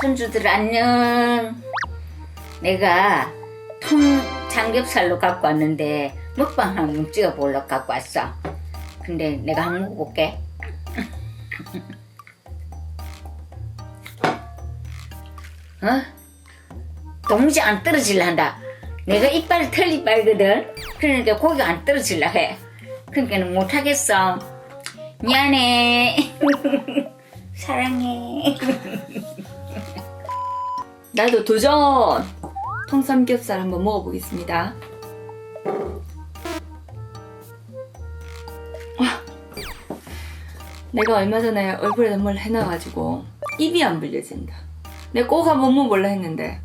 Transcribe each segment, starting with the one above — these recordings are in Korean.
손주들 안녕. 내가 통 삼겹살로 갖고 왔는데 먹방 한번 찍어보려고 갖고 왔어. 근데 내가 한번 먹어볼게. 어? 동시 안 떨어질라 한다. 내가 이빨이 털 이 빨거든. 그러니까 고기가 안 떨어질라 해. 그러니까 못하겠어. 미안해. 사랑해. 나도 도전! 통삼겹살 한번 먹어보겠습니다. 와, 내가 얼마 전에 얼굴에 뭘 해놔가지고 입이 안 불려진다. 내가 꼭 한번 먹어볼라 했는데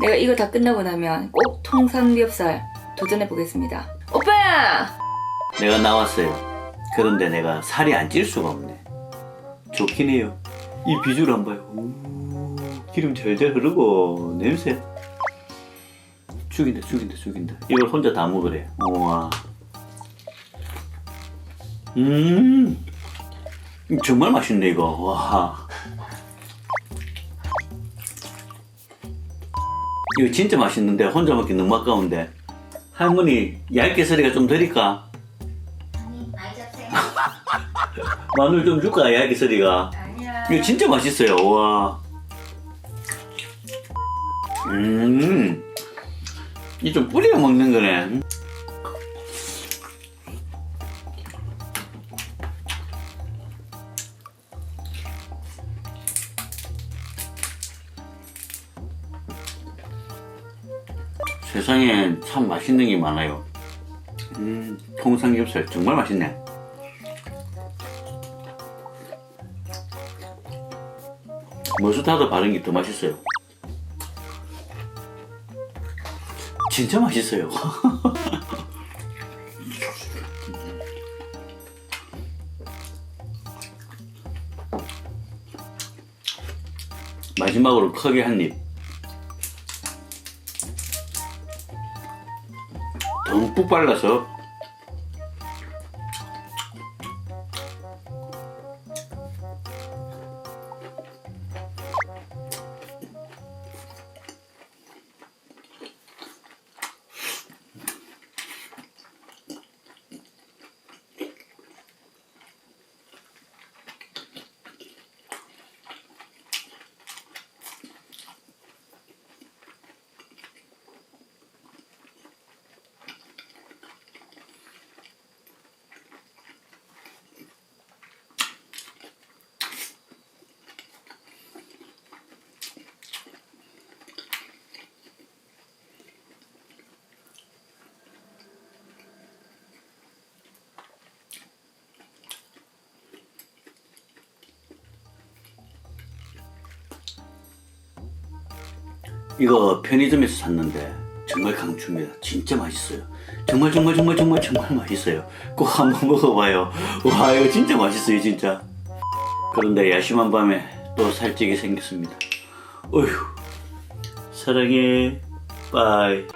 내가 이거 다 끝나고 나면 꼭 통삼겹살 도전해보겠습니다. 오빠야! 내가 나왔어요. 그런데 내가 살이 안 찔 수가 없네. 좋긴 해요. 이 비주얼 한번 봐요. 오, 기름 절절 흐르고 냄새. 죽인다, 죽인다, 죽인다. 이걸 혼자 다 먹으래. 우와. 음, 정말 맛있네 이거. 와. 이거 진짜 맛있는데 혼자 먹기 너무 아까운데. 할머니 얇게 서리가 좀 드릴까? 마늘 좀 줄까 얇게 서리가. 아니야. 이거 진짜 맛있어요. 와. 음. 이 좀 뿌려 먹는 거네. 세상에 참 맛있는 게 많아요. 음, 통삼겹살 정말 맛있네. 머스타드 바른 게 더 맛있어요. 진짜 맛있어요. 마지막으로 크게 한 입. 듬뿍 발라서 이거 편의점에서 샀는데 정말 강추입니다. 진짜 맛있어요. 정말 정말 정말 정말 정말 맛있어요. 꼭 한번 먹어봐요. 와 이거 진짜 맛있어요 진짜. 그런데 야심한 밤에 또 살찌게 생겼습니다. 어휴 사랑해. 빠이.